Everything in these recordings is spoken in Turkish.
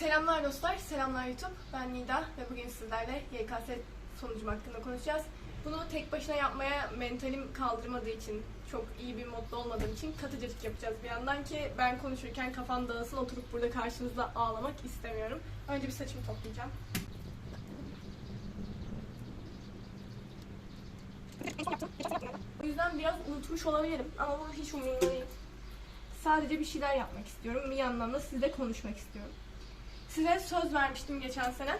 Selamlar dostlar, selamlar YouTube. Ben Nida ve bugün sizlerle YKS sonucum hakkında konuşacağız. Bunu tek başına yapmaya mentalim kaldırmadığı için, çok iyi bir modda olmadığım için katıcılık yapacağız bir yandan ki ben konuşurken kafam dağılsın oturup burada karşınızda ağlamak istemiyorum. Önce bir saçımı toplayacağım. O yüzden biraz unutmuş olabilirim ama bu hiç umurumda değil. Sadece bir şeyler yapmak istiyorum. Bir yandan da sizle konuşmak istiyorum. Size söz vermiştim geçen sene.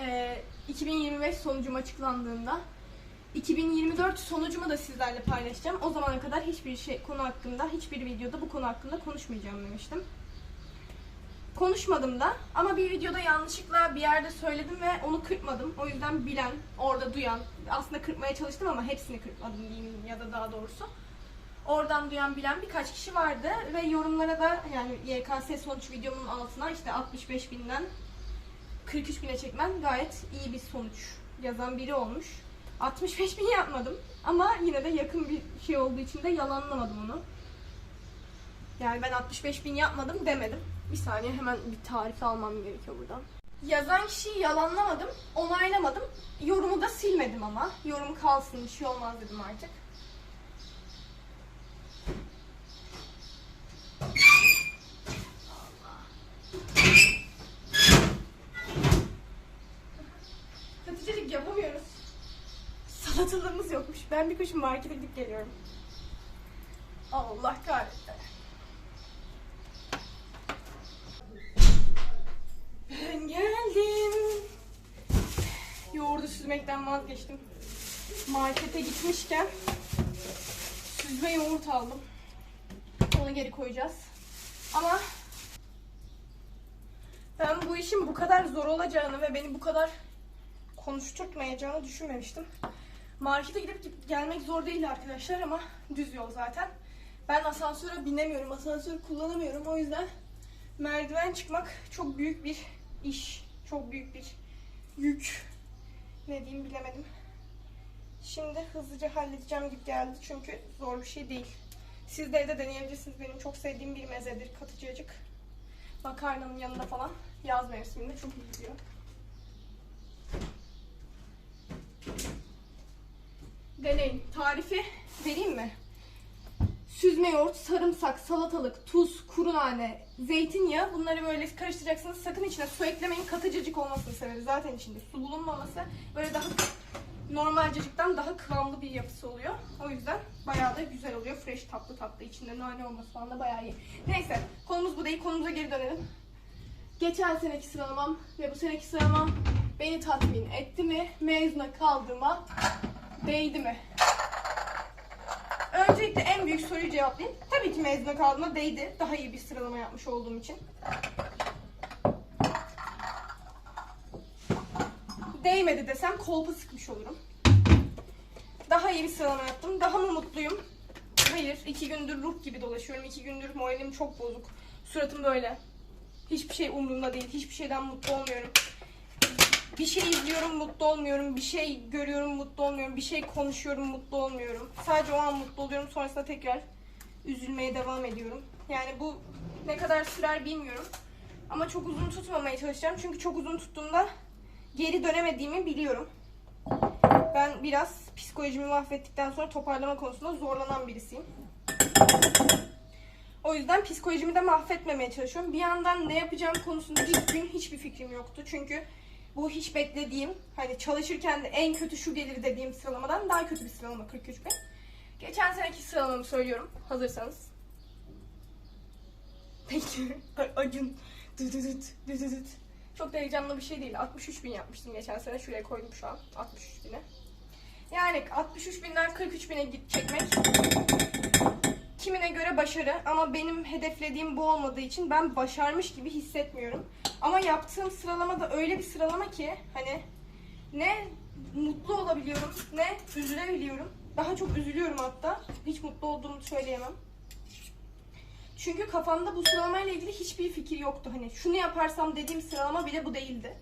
Ee, 2025 sonucum açıklandığında 2024 sonucumu da sizlerle paylaşacağım. O zamana kadar hiçbir şey konu hakkında, hiçbir videoda bu konu hakkında konuşmayacağım demiştim. Konuşmadım da ama bir videoda yanlışlıkla bir yerde söyledim ve onu kırpmadım. O yüzden bilen, orada duyan, aslında kırpmaya çalıştım ama hepsini kırpmadım diyeyim ya da daha doğrusu. Oradan duyan bilen birkaç kişi vardı ve yorumlara da yani YKS sonuç videomun altına işte 65 binden 43 bine çekmen gayet iyi bir sonuç yazan biri olmuş. 65 bin yapmadım ama yine de yakın bir şey olduğu için de yalanlamadım onu. Yani ben 65 bin yapmadım demedim. Bir saniye hemen bir tarif almam gerekiyor buradan. Yazan kişiyi yalanlamadım, onaylamadım. Yorumu da silmedim ama. Yorum kalsın, bir şey olmaz dedim artık. Salatalığımız yokmuş. Ben bir kuşun markete gidip geliyorum. Allah kahretsin. Ben geldim. Yoğurdu süzmekten vazgeçtim. Markete gitmişken süzme yoğurt aldım. Onu geri koyacağız. Ama ben bu işin bu kadar zor olacağını ve beni bu kadar konuşturtmayacağını düşünmemiştim. Markete gidip gelmek zor değil arkadaşlar ama düz yol zaten. Ben asansöre binemiyorum, asansör kullanamıyorum. O yüzden merdiven çıkmak çok büyük bir iş, çok büyük bir yük. Ne diyeyim bilemedim. Şimdi hızlıca halledeceğim gibi geldi çünkü zor bir şey değil. Siz de evde deneyebilirsiniz. Benim çok sevdiğim bir mezedir katıcıcık. Makarnanın yanında falan yaz mevsiminde çok iyi gidiyor. Deneyin. Tarifi vereyim mi? Süzme yoğurt, sarımsak, salatalık, tuz, kuru nane, zeytinyağı bunları böyle karıştıracaksınız. Sakın içine su eklemeyin. Katıcıcık olmasını severiz. Zaten içinde su bulunmaması böyle daha normal cacıktan daha kıvamlı bir yapısı oluyor. O yüzden bayağı da güzel oluyor. Fresh tatlı tatlı. içinde nane olması falan da bayağı iyi. Neyse konumuz bu değil. Konumuza geri dönelim. Geçen seneki sıralamam ve bu seneki sıralamam beni tatmin etti mi? Mezuna kaldığıma değdi mi? Öncelikle en büyük soruyu cevaplayayım. Tabii ki mezuna kaldığıma değdi. Daha iyi bir sıralama yapmış olduğum için. Değmedi desem kolpa sıkmış olurum. Daha iyi bir sıralama yaptım. Daha mı mutluyum? Hayır. iki gündür ruh gibi dolaşıyorum. İki gündür moralim çok bozuk. Suratım böyle. Hiçbir şey umurumda değil. Hiçbir şeyden mutlu olmuyorum. Bir şey izliyorum mutlu olmuyorum. Bir şey görüyorum mutlu olmuyorum. Bir şey konuşuyorum mutlu olmuyorum. Sadece o an mutlu oluyorum. Sonrasında tekrar üzülmeye devam ediyorum. Yani bu ne kadar sürer bilmiyorum. Ama çok uzun tutmamaya çalışacağım. Çünkü çok uzun tuttuğumda geri dönemediğimi biliyorum. Ben biraz psikolojimi mahvettikten sonra toparlama konusunda zorlanan birisiyim. O yüzden psikolojimi de mahvetmemeye çalışıyorum. Bir yandan ne yapacağım konusunda ilk gün hiçbir fikrim yoktu. Çünkü bu hiç beklediğim, hani çalışırken de en kötü şu gelir dediğim sıralamadan daha kötü bir sıralama 43 bin. Geçen seneki sıralamamı söylüyorum hazırsanız. Peki. Acun. Düdüdüt, düdüdüt. Çok da heyecanlı bir şey değil. 63 bin yapmıştım geçen sene. Şuraya koydum şu an. 63 bine. Yani 63 binden 43 bine git çekmek kimine göre başarı ama benim hedeflediğim bu olmadığı için ben başarmış gibi hissetmiyorum. Ama yaptığım sıralama da öyle bir sıralama ki hani ne mutlu olabiliyorum ne üzülebiliyorum. Daha çok üzülüyorum hatta. Hiç mutlu olduğumu söyleyemem. Çünkü kafamda bu sıralamayla ilgili hiçbir fikir yoktu. Hani şunu yaparsam dediğim sıralama bile bu değildi.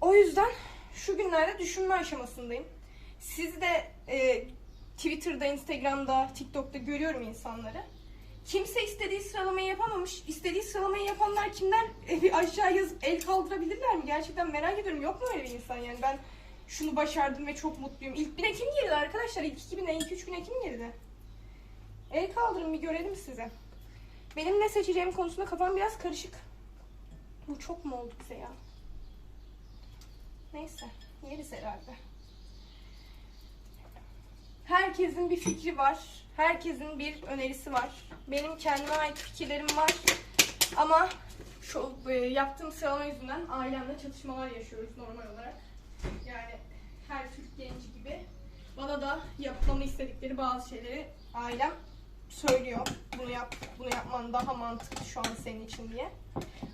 O yüzden şu günlerde düşünme aşamasındayım. Siz de e, Twitter'da, Instagram'da, TikTok'ta görüyorum insanları. Kimse istediği sıralamayı yapamamış. İstediği sıralamayı yapanlar kimler? E, aşağı yazıp el kaldırabilirler mi? Gerçekten merak ediyorum. Yok mu öyle bir insan yani? Ben şunu başardım ve çok mutluyum. İlk bine kim girdi arkadaşlar? İlk iki bine, ilk üç bine kim girdi? El kaldırın bir görelim size. Benim ne seçeceğim konusunda kafam biraz karışık. Bu çok mu oldu bize ya? Neyse, yeriz herhalde. Herkesin bir fikri var. Herkesin bir önerisi var. Benim kendime ait fikirlerim var. Ama şu e, yaptığım sıralama yüzünden ailemle çatışmalar yaşıyoruz normal olarak. Yani her Türk genci gibi bana da yapmamı istedikleri bazı şeyleri ailem söylüyor. Bunu yap, bunu yapman daha mantıklı şu an senin için diye.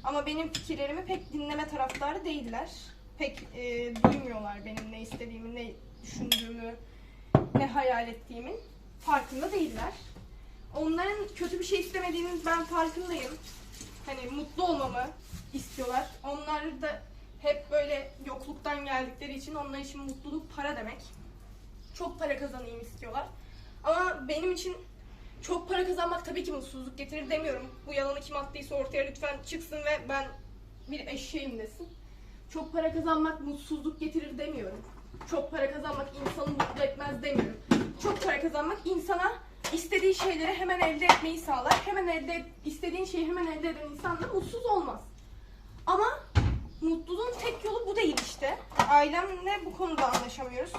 Ama benim fikirlerimi pek dinleme taraftarı değiller. Pek e, duymuyorlar benim ne istediğimi, ne düşündüğümü, ne hayal ettiğimin farkında değiller. Onların kötü bir şey istemediğinin ben farkındayım. Hani mutlu olmamı istiyorlar. Onlar da hep böyle yokluktan geldikleri için onlar için mutluluk para demek. Çok para kazanayım istiyorlar. Ama benim için çok para kazanmak tabii ki mutsuzluk getirir demiyorum. Bu yalanı kim attıysa ortaya lütfen çıksın ve ben bir eşeğim desin. Çok para kazanmak mutsuzluk getirir demiyorum. Çok para kazanmak insanı mutlu etmez demiyorum. Çok para kazanmak insana istediği şeyleri hemen elde etmeyi sağlar. Hemen elde istediğin şeyi hemen elde eden insan da mutsuz olmaz. Ama mutluluğun tek yolu bu değil işte. Ailemle bu konuda anlaşamıyoruz.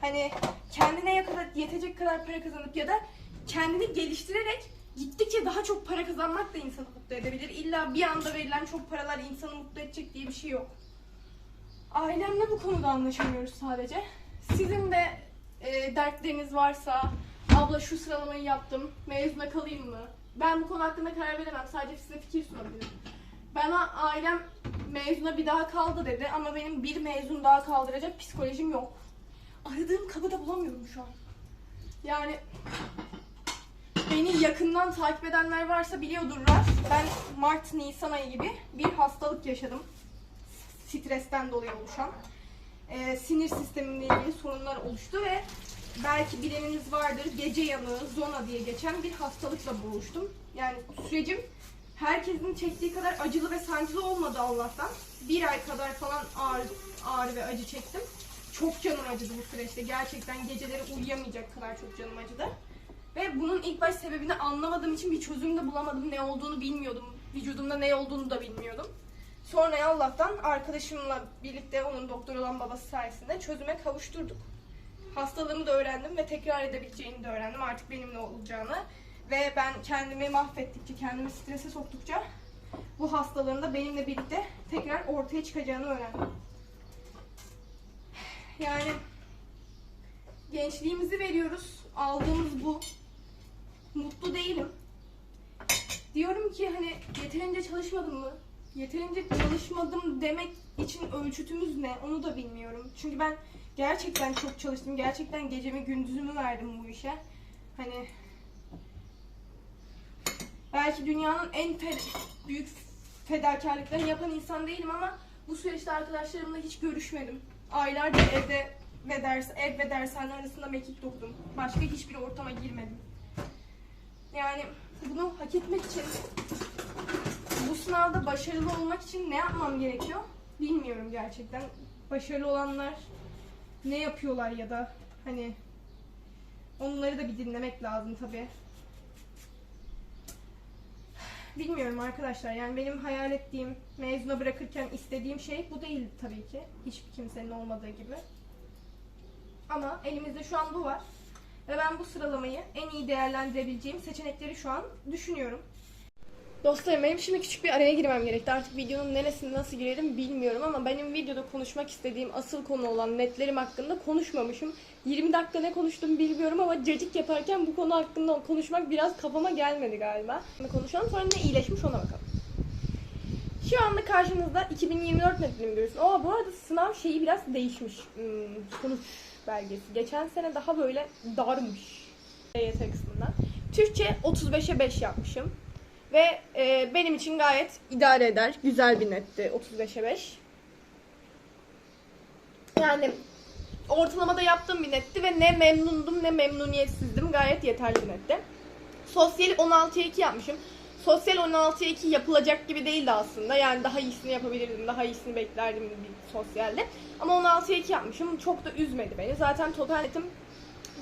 Hani kendine ya kadar yetecek kadar para kazanıp ya da kendini geliştirerek gittikçe daha çok para kazanmak da insanı mutlu edebilir. İlla bir anda verilen çok paralar insanı mutlu edecek diye bir şey yok. Ailemle bu konuda anlaşamıyoruz sadece. Sizin de e, dertleriniz varsa, abla şu sıralamayı yaptım, mezuna kalayım mı? Ben bu konu hakkında karar veremem, sadece size fikir sunabilirim. Bana ailem mezuna bir daha kaldı dedi ama benim bir mezun daha kaldıracak psikolojim yok. Aradığım kabı da bulamıyorum şu an. Yani beni yakından takip edenler varsa biliyordurlar. Ben Mart, Nisan ayı gibi bir hastalık yaşadım. Stresten dolayı oluşan. Ee, sinir sistemimle ilgili sorunlar oluştu ve belki bileniniz vardır gece yanığı, zona diye geçen bir hastalıkla boğuştum. Yani sürecim herkesin çektiği kadar acılı ve sancılı olmadı Allah'tan. Bir ay kadar falan ağrı, ağrı ve acı çektim. Çok canım acıdı bu süreçte. Gerçekten geceleri uyuyamayacak kadar çok canım acıdı. Ve bunun ilk baş sebebini anlamadığım için bir çözüm de bulamadım. Ne olduğunu bilmiyordum. Vücudumda ne olduğunu da bilmiyordum. Sonra Allah'tan arkadaşımla birlikte onun doktor olan babası sayesinde çözüme kavuşturduk. Hastalığımı da öğrendim ve tekrar edebileceğini de öğrendim. Artık benimle olacağını. Ve ben kendimi mahvettikçe, kendimi strese soktukça bu hastalığın da benimle birlikte tekrar ortaya çıkacağını öğrendim. Yani gençliğimizi veriyoruz. Aldığımız bu. Mutlu değilim. Diyorum ki hani yeterince çalışmadım mı? Yeterince çalışmadım demek için ölçütümüz ne? Onu da bilmiyorum. Çünkü ben gerçekten çok çalıştım. Gerçekten gecemi gündüzümü verdim bu işe. Hani belki dünyanın en fe- büyük fedakarlıklarını yapan insan değilim ama bu süreçte arkadaşlarımla hiç görüşmedim. Aylarca evde ve ders, ev ve dershane arasında mekik dokudum. Başka hiçbir ortama girmedim. Yani bunu hak etmek için, bu sınavda başarılı olmak için ne yapmam gerekiyor? Bilmiyorum gerçekten. Başarılı olanlar ne yapıyorlar ya da hani onları da bir dinlemek lazım tabii. Bilmiyorum arkadaşlar yani benim hayal ettiğim mezuna bırakırken istediğim şey bu değil tabii ki. Hiçbir kimsenin olmadığı gibi. Ama elimizde şu an bu var. Ve ben bu sıralamayı en iyi değerlendirebileceğim seçenekleri şu an düşünüyorum. Dostlarım benim şimdi küçük bir araya girmem gerekti. Artık videonun neresine nasıl girerim bilmiyorum ama benim videoda konuşmak istediğim asıl konu olan netlerim hakkında konuşmamışım. 20 dakika ne konuştum bilmiyorum ama cacık yaparken bu konu hakkında konuşmak biraz kafama gelmedi galiba. Şimdi konuşalım sonra ne iyileşmiş ona bakalım. Şu anda karşınızda 2024 netlerimi görüyorsun. Aa bu arada sınav şeyi biraz değişmiş. Hmm, sonuç belgesi. Geçen sene daha böyle darmış. EYT kısmından. Türkçe 35'e 5 yapmışım. Ve e, benim için gayet idare eder. Güzel bir netti 35'e 5. Yani ortalamada yaptığım bir netti ve ne memnundum ne memnuniyetsizdim. Gayet yeterli bir netti. Sosyal 16'ya 2 yapmışım. Sosyal 16'ya 2 yapılacak gibi değildi aslında. Yani daha iyisini yapabilirdim. Daha iyisini beklerdim bir sosyalde. Ama 16'ya 2 yapmışım. Çok da üzmedi beni. Zaten total netim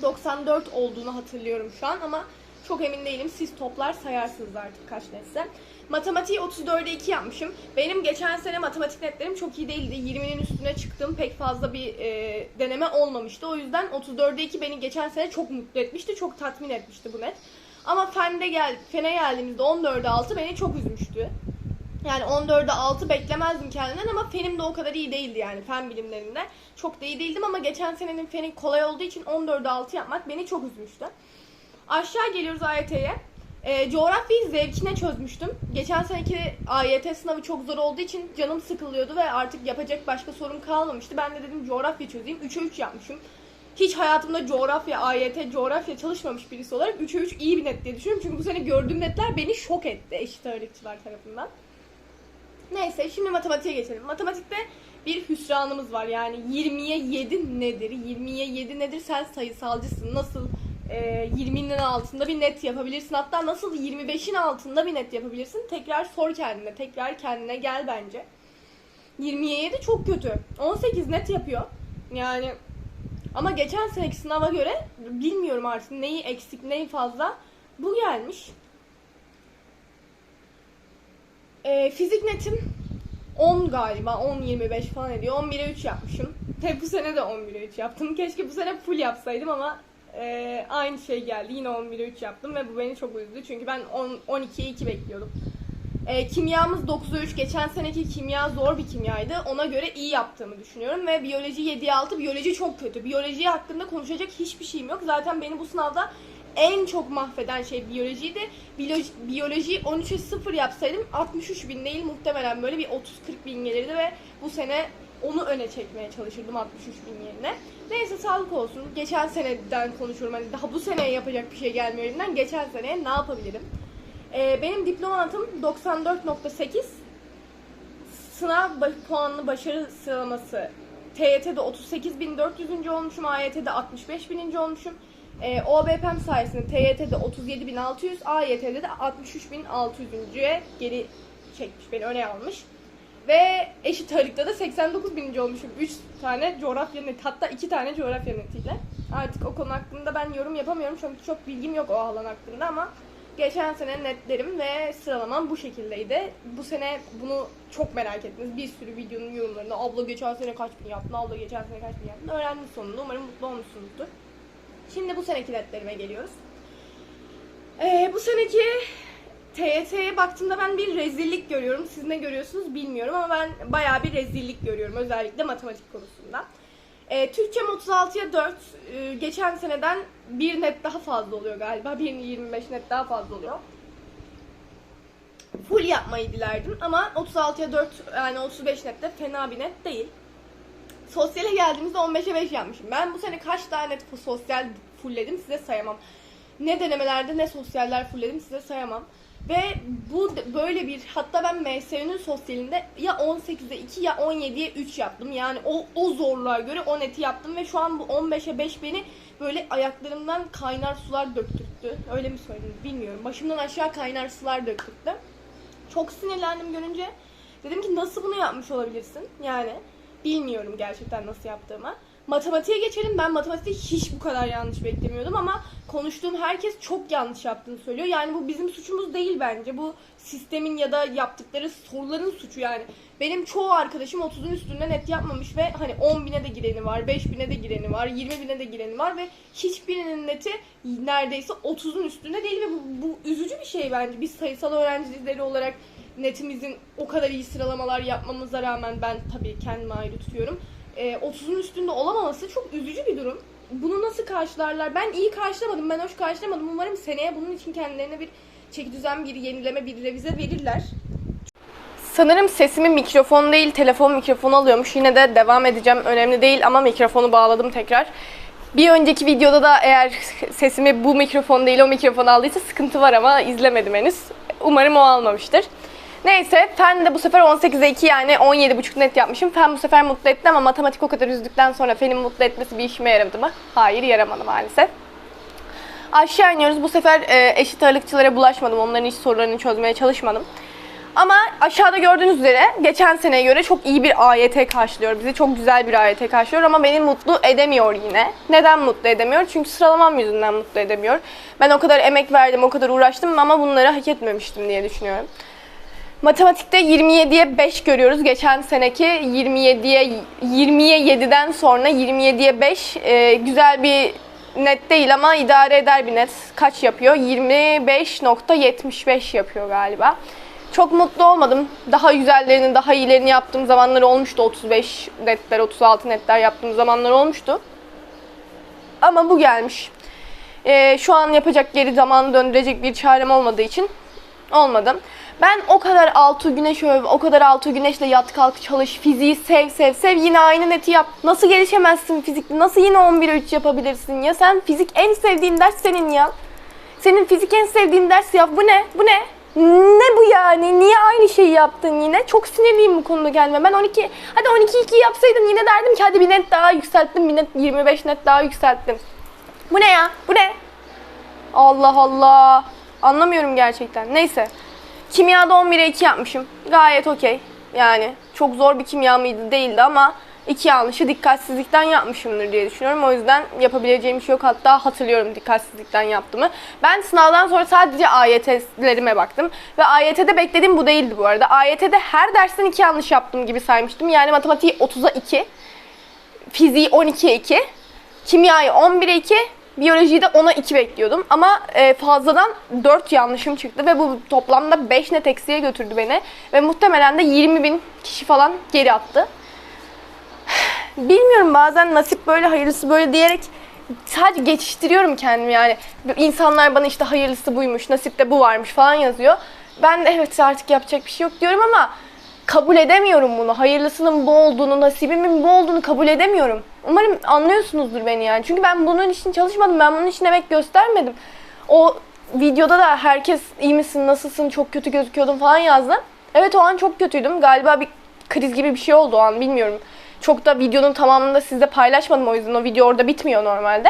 94 olduğunu hatırlıyorum şu an ama çok emin değilim. Siz toplar sayarsınız artık kaç netse. Matematiği 34'e 2 yapmışım. Benim geçen sene matematik netlerim çok iyi değildi. 20'nin üstüne çıktım. Pek fazla bir e, deneme olmamıştı. O yüzden 34'e 2 beni geçen sene çok mutlu etmişti. Çok tatmin etmişti bu net. Ama fende gel, fene geldiğimizde 14'e 6 beni çok üzmüştü. Yani 14'e 6 beklemezdim kendimden ama fenim de o kadar iyi değildi yani fen bilimlerinde. Çok da iyi değildim ama geçen senenin feni kolay olduğu için 14'e 6 yapmak beni çok üzmüştü. Aşağı geliyoruz AYT'ye. E, coğrafyayı zevkine çözmüştüm. Geçen seneki AYT sınavı çok zor olduğu için canım sıkılıyordu ve artık yapacak başka sorum kalmamıştı. Ben de dedim coğrafya çözeyim. 3'e 3 yapmışım. Hiç hayatımda coğrafya, AYT, coğrafya çalışmamış birisi olarak 3'e 3 iyi bir net diye düşünüyorum. Çünkü bu sene gördüğüm netler beni şok etti eşit ağırlıkçılar tarafından. Neyse şimdi matematiğe geçelim. Matematikte bir hüsranımız var. Yani 20'ye 7 nedir? 20'ye 7 nedir? Sen sayısalcısın. Nasıl e, 20'nin altında bir net yapabilirsin? Hatta nasıl 25'in altında bir net yapabilirsin? Tekrar sor kendine. Tekrar kendine gel bence. 20'ye 7 çok kötü. 18 net yapıyor. Yani ama geçen seneki sınava göre bilmiyorum artık neyi eksik neyi fazla. Bu gelmiş. Ee, fizik netim 10 galiba 10-25 falan ediyor. 11'e 3 yapmışım. Ve bu sene de 11'e 3 yaptım. Keşke bu sene full yapsaydım ama e, aynı şey geldi. Yine 11'e 3 yaptım ve bu beni çok üzdü. Çünkü ben 10, 12'ye 2 bekliyordum. E, kimyamız 9'a 3. Geçen seneki kimya zor bir kimyaydı. Ona göre iyi yaptığımı düşünüyorum. Ve biyoloji 7'ye 6. Biyoloji çok kötü. Biyoloji hakkında konuşacak hiçbir şeyim yok. Zaten beni bu sınavda en çok mahveden şey biyolojiydi. Biyoloji, biyolojiyi 13'e 0 yapsaydım 63 bin değil muhtemelen böyle bir 30-40 bin gelirdi ve bu sene onu öne çekmeye çalışırdım 63 bin yerine. Neyse sağlık olsun. Geçen seneden konuşuyorum. Hani daha bu seneye yapacak bir şey gelmiyor elimden. Geçen seneye ne yapabilirim? Ee, benim diploma notum 94.8. Sınav puanlı başarı sıralaması TYT'de 38.400. olmuşum. AYT'de 65.000. olmuşum. E, OBP'm sayesinde TYT'de 37.600, AYT'de de 63.600'ye geri çekmiş, beni öne almış. Ve eşit ağırlıkta da 89 bininci olmuşum. 3 tane coğrafya net, hatta 2 tane coğrafya netiyle. Artık o konu hakkında ben yorum yapamıyorum çünkü çok bilgim yok o alan hakkında ama geçen sene netlerim ve sıralamam bu şekildeydi. Bu sene bunu çok merak ettiniz. Bir sürü videonun yorumlarında abla geçen sene kaç bin yaptın, abla geçen sene kaç bin yaptın öğrendim sonunda. Umarım mutlu olmuşsunuzdur. Şimdi bu seneki netlerime geliyoruz. Ee, bu seneki TYT'ye baktığımda ben bir rezillik görüyorum. Siz ne görüyorsunuz bilmiyorum ama ben bayağı bir rezillik görüyorum özellikle matematik konusunda. Ee, Türkçem 36'ya 4. Ee, geçen seneden bir net daha fazla oluyor galiba. 1.25 net daha fazla oluyor. Full yapmayı dilerdim ama 36'ya 4 yani 35 net de fena bir net değil. Sosyale geldiğimizde 15'e 5 yapmışım. Ben bu sene kaç tane net sosyal fullledim size sayamam. Ne denemelerde ne sosyaller fullledim size sayamam. Ve bu böyle bir hatta ben MSÜ'nün sosyalinde ya 18'e 2 ya 17'ye 3 yaptım. Yani o, o zorluğa göre o neti yaptım ve şu an bu 15'e 5 beni böyle ayaklarımdan kaynar sular döktürttü. Öyle mi söyleyeyim bilmiyorum. Başımdan aşağı kaynar sular döktürttü. Çok sinirlendim görünce. Dedim ki nasıl bunu yapmış olabilirsin? Yani bilmiyorum gerçekten nasıl yaptığımı. Matematiğe geçelim. Ben matematikte hiç bu kadar yanlış beklemiyordum ama konuştuğum herkes çok yanlış yaptığını söylüyor. Yani bu bizim suçumuz değil bence. Bu sistemin ya da yaptıkları soruların suçu yani. Benim çoğu arkadaşım 30'un üstünde net yapmamış ve hani 10 bine de gireni var, 5 bine de gireni var, 20 bine de gireni var ve hiçbirinin neti neredeyse 30'un üstünde değil ve bu, bu üzücü bir şey bence. Biz sayısal öğrencileri olarak netimizin o kadar iyi sıralamalar yapmamıza rağmen ben tabii kendimi ayrı tutuyorum. Ee, 30'un üstünde olamaması çok üzücü bir durum. Bunu nasıl karşılarlar? Ben iyi karşılamadım, ben hoş karşılamadım. Umarım seneye bunun için kendilerine bir çeki düzen, bir yenileme, bir revize verirler. Sanırım sesimi mikrofon değil, telefon mikrofonu alıyormuş. Yine de devam edeceğim. Önemli değil ama mikrofonu bağladım tekrar. Bir önceki videoda da eğer sesimi bu mikrofon değil o mikrofon aldıysa sıkıntı var ama izlemedim henüz. Umarım o almamıştır. Neyse fen de bu sefer 18'e 2 yani 17,5 net yapmışım. Fen bu sefer mutlu etti ama matematik o kadar üzdükten sonra fenin mutlu etmesi bir işime yaradı mı? Hayır yaramadı maalesef. Aşağı iniyoruz. Bu sefer e, eşit ağırlıkçılara bulaşmadım. Onların hiç sorularını çözmeye çalışmadım. Ama aşağıda gördüğünüz üzere geçen seneye göre çok iyi bir AYT karşılıyor bizi. Çok güzel bir AYT karşılıyor ama beni mutlu edemiyor yine. Neden mutlu edemiyor? Çünkü sıralamam yüzünden mutlu edemiyor. Ben o kadar emek verdim, o kadar uğraştım ama bunları hak etmemiştim diye düşünüyorum. Matematikte 27'ye 5 görüyoruz. Geçen seneki 27'ye 20'ye 7'den sonra 27'ye 5 e, güzel bir net değil ama idare eder bir net. Kaç yapıyor? 25.75 yapıyor galiba. Çok mutlu olmadım. Daha güzellerini, daha iyilerini yaptığım zamanlar olmuştu. 35 netler, 36 netler yaptığım zamanlar olmuştu. Ama bu gelmiş. E, şu an yapacak geri zamanı döndürecek bir çarem olmadığı için olmadım. Ben o kadar altı güneş öv, o kadar altı güneşle yat kalk çalış, fiziği sev sev sev yine aynı neti yap. Nasıl gelişemezsin fizikte? Nasıl yine 11'e 3 yapabilirsin ya? Sen fizik en sevdiğin ders senin ya. Senin fizik en sevdiğin ders ya. Bu ne? Bu ne? Ne bu yani? Niye aynı şeyi yaptın yine? Çok sinirliyim bu konuda gelme. Ben 12, hadi 12 2 yapsaydım yine derdim ki hadi bir net daha yükselttim, bir net 25 net daha yükselttim. Bu ne ya? Bu ne? Allah Allah. Anlamıyorum gerçekten. Neyse. Kimyada 11'e 2 yapmışım. Gayet okey. Yani çok zor bir kimya mıydı değildi ama iki yanlışı dikkatsizlikten yapmışımdır diye düşünüyorum. O yüzden yapabileceğim bir şey yok. Hatta hatırlıyorum dikkatsizlikten yaptığımı. Ben sınavdan sonra sadece AYT'lerime baktım. Ve AYT'de beklediğim bu değildi bu arada. AYT'de her dersten iki yanlış yaptığım gibi saymıştım. Yani matematiği 30'a 2, fiziği 12'ye 2, kimyayı 11'e 2, Biyolojiyi de 10'a 2 bekliyordum ama e, fazladan 4 yanlışım çıktı ve bu toplamda 5 net eksiye götürdü beni. Ve muhtemelen de 20 bin kişi falan geri attı. Bilmiyorum bazen nasip böyle hayırlısı böyle diyerek sadece geçiştiriyorum kendimi yani. İnsanlar bana işte hayırlısı buymuş, nasipte bu varmış falan yazıyor. Ben de evet artık yapacak bir şey yok diyorum ama kabul edemiyorum bunu. Hayırlısının bu olduğunu, nasibimin bu olduğunu kabul edemiyorum. Umarım anlıyorsunuzdur beni yani. Çünkü ben bunun için çalışmadım. Ben bunun için emek göstermedim. O videoda da herkes iyi misin, nasılsın, çok kötü gözüküyordun falan yazdı. Evet o an çok kötüydüm. Galiba bir kriz gibi bir şey oldu o an bilmiyorum. Çok da videonun tamamını sizle paylaşmadım o yüzden o video orada bitmiyor normalde.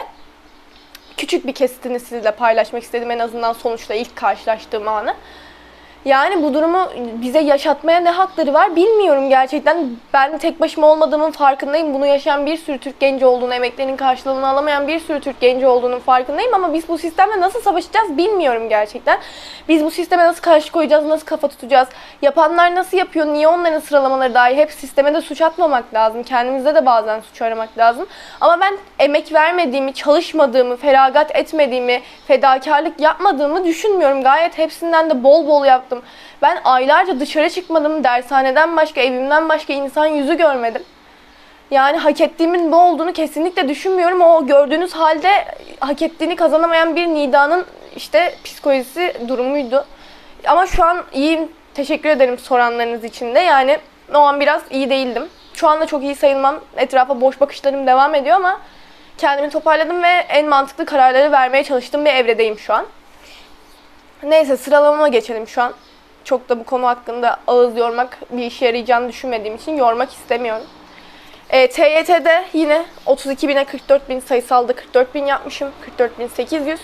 Küçük bir kesitini sizle paylaşmak istedim en azından sonuçta ilk karşılaştığım anı. Yani bu durumu bize yaşatmaya ne hakları var bilmiyorum gerçekten. Ben tek başıma olmadığımın farkındayım. Bunu yaşayan bir sürü Türk genci olduğunu, emeklerinin karşılığını alamayan bir sürü Türk genci olduğunun farkındayım. Ama biz bu sistemle nasıl savaşacağız bilmiyorum gerçekten. Biz bu sisteme nasıl karşı koyacağız, nasıl kafa tutacağız? Yapanlar nasıl yapıyor, niye onların sıralamaları dahi? Hep sisteme de suç atmamak lazım. Kendimizde de bazen suç aramak lazım. Ama ben emek vermediğimi, çalışmadığımı, feragat etmediğimi, fedakarlık yapmadığımı düşünmüyorum. Gayet hepsinden de bol bol yaptım yaptım. Ben aylarca dışarı çıkmadım. Dershaneden başka, evimden başka insan yüzü görmedim. Yani hak ettiğimin bu olduğunu kesinlikle düşünmüyorum. O gördüğünüz halde hak ettiğini kazanamayan bir Nida'nın işte psikolojisi durumuydu. Ama şu an iyiyim. Teşekkür ederim soranlarınız için de. Yani o an biraz iyi değildim. Şu anda çok iyi sayılmam. Etrafa boş bakışlarım devam ediyor ama kendimi toparladım ve en mantıklı kararları vermeye çalıştığım bir evredeyim şu an. Neyse sıralamama geçelim şu an. Çok da bu konu hakkında ağız yormak bir işe yarayacağını düşünmediğim için yormak istemiyorum. E, TYT'de yine 32 bine 44 bin sayısalda 44 bin yapmışım. 44 bin 800.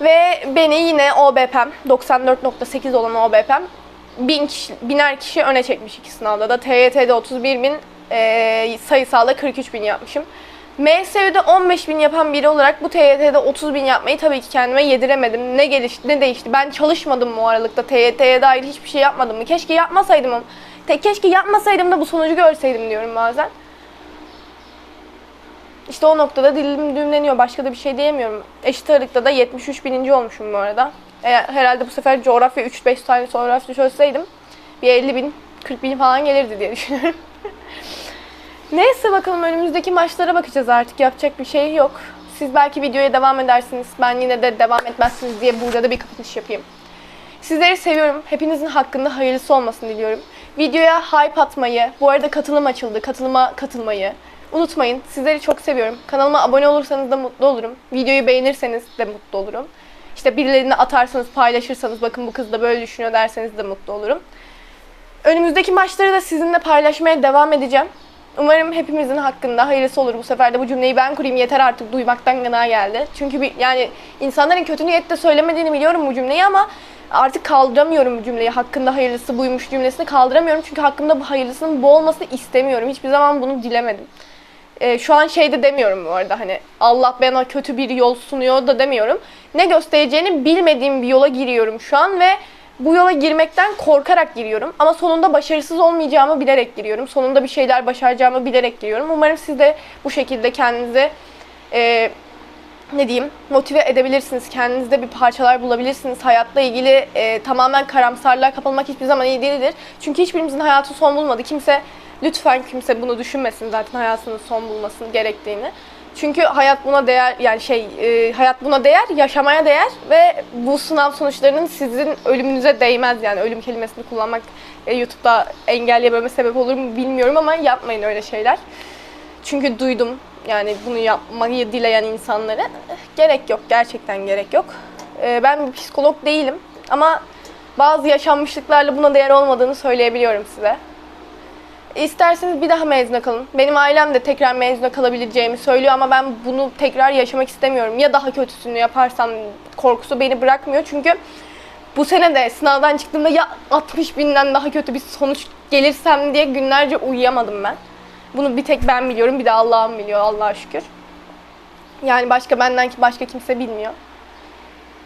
Ve beni yine OBP'm 94.8 olan OBP'm bin kişi, biner kişi öne çekmiş iki sınavda da. TYT'de 31 bin, e, sayısalda 43 bin yapmışım. MSÜ'de 15 bin yapan biri olarak bu TYT'de 30 bin yapmayı tabii ki kendime yediremedim. Ne gelişti ne değişti. Ben çalışmadım bu aralıkta. TYT'ye dair hiçbir şey yapmadım mı? Keşke yapmasaydım. Te keşke yapmasaydım da bu sonucu görseydim diyorum bazen. İşte o noktada dilim düğümleniyor. Başka da bir şey diyemiyorum. Eşit ağırlıkta da 73 bininci olmuşum bu arada. E, herhalde bu sefer coğrafya 3-5 tane coğrafya çözseydim bir 50 bin, 40 bin falan gelirdi diye düşünüyorum. Neyse bakalım önümüzdeki maçlara bakacağız artık. Yapacak bir şey yok. Siz belki videoya devam edersiniz. Ben yine de devam etmezsiniz diye burada da bir kapanış yapayım. Sizleri seviyorum. Hepinizin hakkında hayırlısı olmasını diliyorum. Videoya hype atmayı, bu arada katılım açıldı. Katılıma katılmayı unutmayın. Sizleri çok seviyorum. Kanalıma abone olursanız da mutlu olurum. Videoyu beğenirseniz de mutlu olurum. İşte birilerine atarsanız, paylaşırsanız, bakın bu kız da böyle düşünüyor derseniz de mutlu olurum. Önümüzdeki maçları da sizinle paylaşmaya devam edeceğim. Umarım hepimizin hakkında hayırlısı olur bu sefer de bu cümleyi ben kurayım yeter artık duymaktan gına geldi. Çünkü bir, yani insanların kötü niyetle söylemediğini biliyorum bu cümleyi ama artık kaldıramıyorum bu cümleyi. Hakkında hayırlısı buymuş cümlesini kaldıramıyorum. Çünkü hakkında bu hayırlısının bu olmasını istemiyorum. Hiçbir zaman bunu dilemedim. Ee, şu an şey de demiyorum bu arada hani Allah bana kötü bir yol sunuyor da demiyorum. Ne göstereceğini bilmediğim bir yola giriyorum şu an ve bu yola girmekten korkarak giriyorum. Ama sonunda başarısız olmayacağımı bilerek giriyorum. Sonunda bir şeyler başaracağımı bilerek giriyorum. Umarım siz de bu şekilde kendinizi e, ne diyeyim motive edebilirsiniz. Kendinizde bir parçalar bulabilirsiniz. Hayatla ilgili e, tamamen karamsarlığa kapılmak hiçbir zaman iyi değildir. Çünkü hiçbirimizin hayatı son bulmadı. Kimse lütfen kimse bunu düşünmesin zaten hayatının son bulmasını gerektiğini. Çünkü hayat buna değer yani şey e, hayat buna değer, yaşamaya değer ve bu sınav sonuçlarının sizin ölümünüze değmez yani ölüm kelimesini kullanmak e, YouTube'da engelleyememe sebep olur mu bilmiyorum ama yapmayın öyle şeyler. Çünkü duydum yani bunu yapmayı dileyen insanları. Gerek yok, gerçekten gerek yok. Ee, ben bir psikolog değilim ama bazı yaşanmışlıklarla buna değer olmadığını söyleyebiliyorum size. İsterseniz bir daha mezuna kalın. Benim ailem de tekrar mezuna kalabileceğimi söylüyor ama ben bunu tekrar yaşamak istemiyorum. Ya daha kötüsünü yaparsam korkusu beni bırakmıyor. Çünkü bu sene de sınavdan çıktığımda ya 60 binden daha kötü bir sonuç gelirsem diye günlerce uyuyamadım ben. Bunu bir tek ben biliyorum, bir de Allah'ım biliyor Allah'a şükür. Yani başka benden ki başka kimse bilmiyor.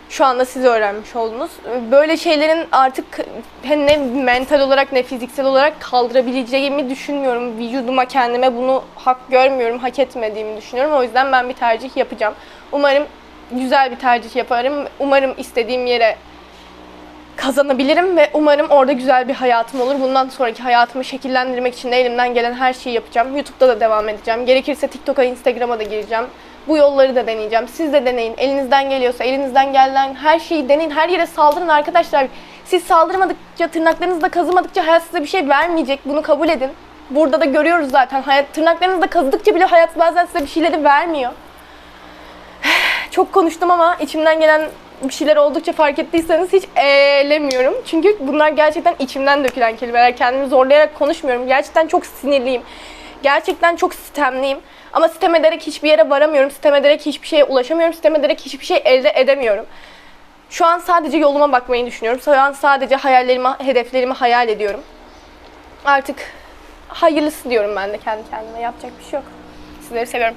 Şu anda siz öğrenmiş oldunuz. Böyle şeylerin artık hem ne mental olarak ne fiziksel olarak kaldırabileceğimi düşünmüyorum. Vücuduma kendime bunu hak görmüyorum, hak etmediğimi düşünüyorum. O yüzden ben bir tercih yapacağım. Umarım güzel bir tercih yaparım. Umarım istediğim yere kazanabilirim ve umarım orada güzel bir hayatım olur. Bundan sonraki hayatımı şekillendirmek için de elimden gelen her şeyi yapacağım. YouTube'da da devam edeceğim. Gerekirse TikTok'a, Instagram'a da gireceğim. Bu yolları da deneyeceğim. Siz de deneyin. Elinizden geliyorsa, elinizden gelen her şeyi deneyin. Her yere saldırın arkadaşlar. Siz saldırmadıkça, tırnaklarınızda kazımadıkça hayat size bir şey vermeyecek. Bunu kabul edin. Burada da görüyoruz zaten. Hayat tırnaklarınızda kazıdıkça bile hayat bazen size bir şeyleri vermiyor. Çok konuştum ama içimden gelen bir şeyler oldukça fark ettiyseniz hiç eğlemiyorum. Çünkü bunlar gerçekten içimden dökülen kelimeler. Kendimi zorlayarak konuşmuyorum. Gerçekten çok sinirliyim. Gerçekten çok sistemliyim. Ama sitem ederek hiçbir yere varamıyorum. Sitem ederek hiçbir şeye ulaşamıyorum. Sitem ederek hiçbir şey elde edemiyorum. Şu an sadece yoluma bakmayı düşünüyorum. Şu an sadece hayallerimi, hedeflerimi hayal ediyorum. Artık hayırlısı diyorum ben de kendi kendime. Yapacak bir şey yok. Sizleri seviyorum.